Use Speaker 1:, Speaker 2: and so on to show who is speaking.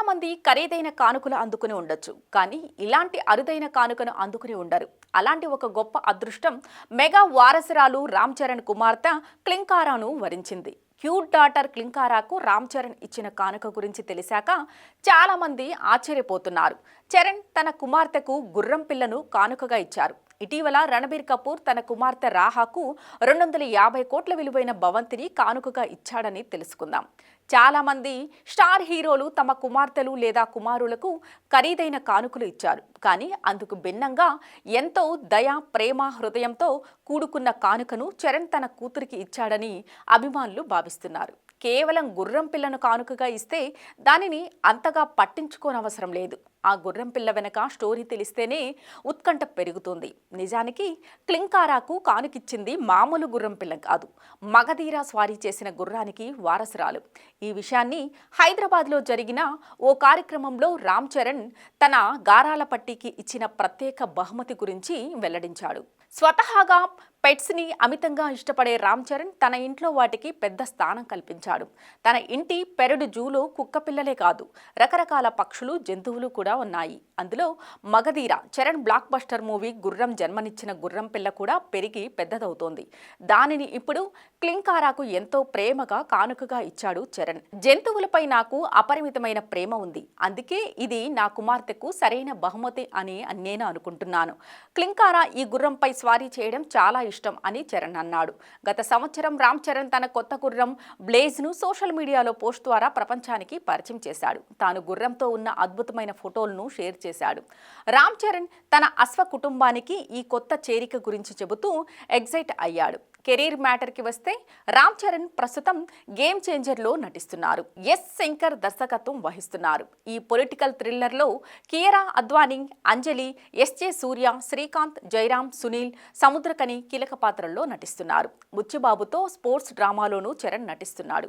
Speaker 1: చాలా మంది ఖరీదైన కానుకలు అందుకుని ఉండొచ్చు. కానీ ఇలాంటి అరుదైన కానుకను అందుకుని ఉండరు. అలాంటి ఒక గొప్ప అదృష్టం మెగా వారసురాలు రామ్ చరణ్ కుమార్తె క్లింకారాను వరించింది. క్యూట్ డాటర్ క్లింకారాకు రామ్ చరణ్ ఇచ్చిన కానుక గురించి తెలిసాక చాలామంది ఆశ్చర్యపోతున్నారు. చరణ్ తన కుమార్తెకు గుర్రం పిల్లను కానుకగా ఇచ్చారు. ఇటీవల రణబీర్ కపూర్ తన కుమార్తె రాహాకు రెండు వందల యాభై కోట్ల విలువైన భవంతిని కానుకగా ఇచ్చాడని తెలుసుకుందాం. చాలా మంది స్టార్ హీరోలు తమ కుమార్తెలు లేదా కుమారులకు ఖరీదైన కానుకలు ఇచ్చారు. కానీ అందుకు భిన్నంగా ఎంతో దయ ప్రేమ హృదయంతో కూడుకున్న కానుకను చరణ్ తన కూతురికి ఇచ్చాడని అభిమానులు భావిస్తున్నారు. కేవలం గుర్రం పిల్లను కానుకగా ఇస్తే దానిని అంతగా పట్టించుకోనవసరం లేదు. ఆ గుర్రం పిల్ల వెనక స్టోరీ తెలిస్తేనే ఉత్కంఠ పెరుగుతుంది. నిజానికి క్లింకారాకు కానుకిచ్చింది మామూలు గుర్రం పిల్ల కాదు. మగధీరా స్వారీ చేసిన గుర్రానికి వారసురాలు. ఈ విషయాన్ని హైదరాబాద్లో జరిగిన ఓ కార్యక్రమంలో రామ్ చరణ్ తన గారాల పట్టీకి ఇచ్చిన ప్రత్యేక బహుమతి గురించి వెల్లడించాడు. స్వతహాగా పెట్స్ని అమితంగా ఇష్టపడే రామ్ చరణ్ తన ఇంట్లో వాటికి పెద్ద స్థానం కల్పించాడు. తన ఇంటి పెరడు జూలో కుక్క పిల్లలే కాదు రకరకాల పక్షులు జంతువులు కూడా ఉన్నాయి. అందులో Magadheera Charan blockbuster movie గుర్రం జన్మనిచ్చిన గుర్రం పిల్ల కూడా పెరిగి పెద్దదవుతోంది. దానిని ఇప్పుడు క్లింకారాకు ఎంతో ప్రేమగా కానుకగా ఇచ్చాడు చరణ్. జంతువులపై నాకు అపరిమితమైన ప్రేమ ఉంది. అందుకే ఇది నా కుమార్తెకు సరైన బహుమతి అని నేను అనుకుంటున్నాను. క్లింకారా ఈ గుర్రంపై స్వారీ చేయడం చాలా ఇష్టం అని చరణ్ అన్నాడు. గత సంవత్సరం రామ్ చరణ్ తన కొత్త గుర్రం బ్లేజ్ను సోషల్ మీడియాలో పోస్ట్ ద్వారా ప్రపంచానికి పరిచయం చేశాడు. తాను గుర్రంతో ఉన్న అద్భుతమైన ఫోటోలను షేర్ చేశాడు. రామ్ చరణ్ తన అశ్వ కుటుంబానికి ఈ కొత్త చేరిక గురించి చెబుతూ ఎగ్జైట్ అయ్యాడు. కెరీర్ మ్యాటర్కి వస్తే రామ్ చరణ్ ప్రస్తుతం గేమ్ చేంజర్లో నటిస్తున్నారు. ఎస్ శంకర్ దర్శకత్వం వహిస్తున్నారు. ఈ పొలిటికల్ థ్రిల్లర్లో కియరా అద్వానీ అంజలి ఎస్జే సూర్య శ్రీకాంత్ జయరాం సునీల్ సముద్రకని కీలక పాత్రల్లో నటిస్తున్నారు. బుచ్చిబాబుతో స్పోర్ట్స్ డ్రామాలోనూ చరణ్ నటిస్తున్నాడు.